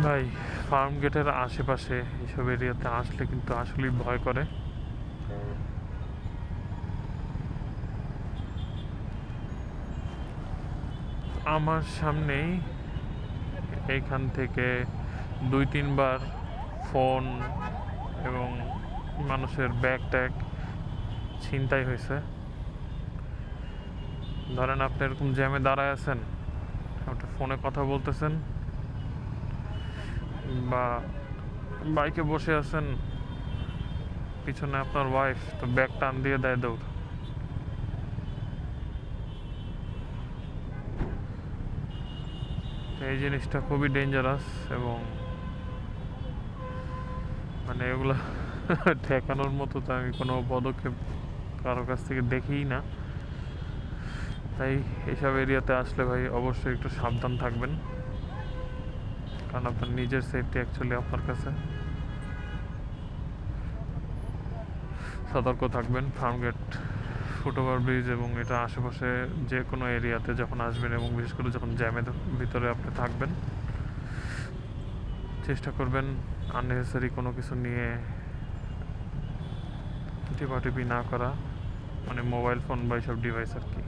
ভাই ফার্ম গেটের আশেপাশে এইসব এরিয়াতে আসলে কিন্তু আসলেই ভয় করে। আমার সামনেই এইখান থেকে দুই তিনবার ফোন এবং মানুষের ব্যাগ ট্যাগ ছিনতাই হয়েছে। ধরেন আপনি এরকম জ্যামে দাঁড়ায় আছেন, আপনি ফোনে কথা বলতেছেন বা বাইকে বসে আছেন, পিছনে আপনার ওয়াইফ তো ব্যাগ টান দিয়ে দেয় দৌড়। এই জিনিসটা খুবই ডেঞ্জারাস এবং মানে এগুলো ঠেকানোর মতো তো আমি কোনো পদক্ষেপ কারও কাছ থেকে দেখিই না। তাই এইসব এরিয়াতে আসলে ভাই অবশ্যই একটু সাবধান থাকবেন। কারণ আপনার নিজের সেফটি অ্যাকচুয়ালি আপনার কাছে। সতর্ক থাকবেন ফার্ম গেট ফুটওভার ব্রিজ এবং এটা আশেপাশে যে কোনো এরিয়াতে যখন আসবেন এবং বিশেষ করে যখন জ্যামের ভিতরে আপনি থাকবেন, চেষ্টা করবেন আননেসেসারি কোনো কিছু নিয়ে টিপাটিপি না করা মানে মোবাইল ফোন বা এইসব ডিভাইস আর কি।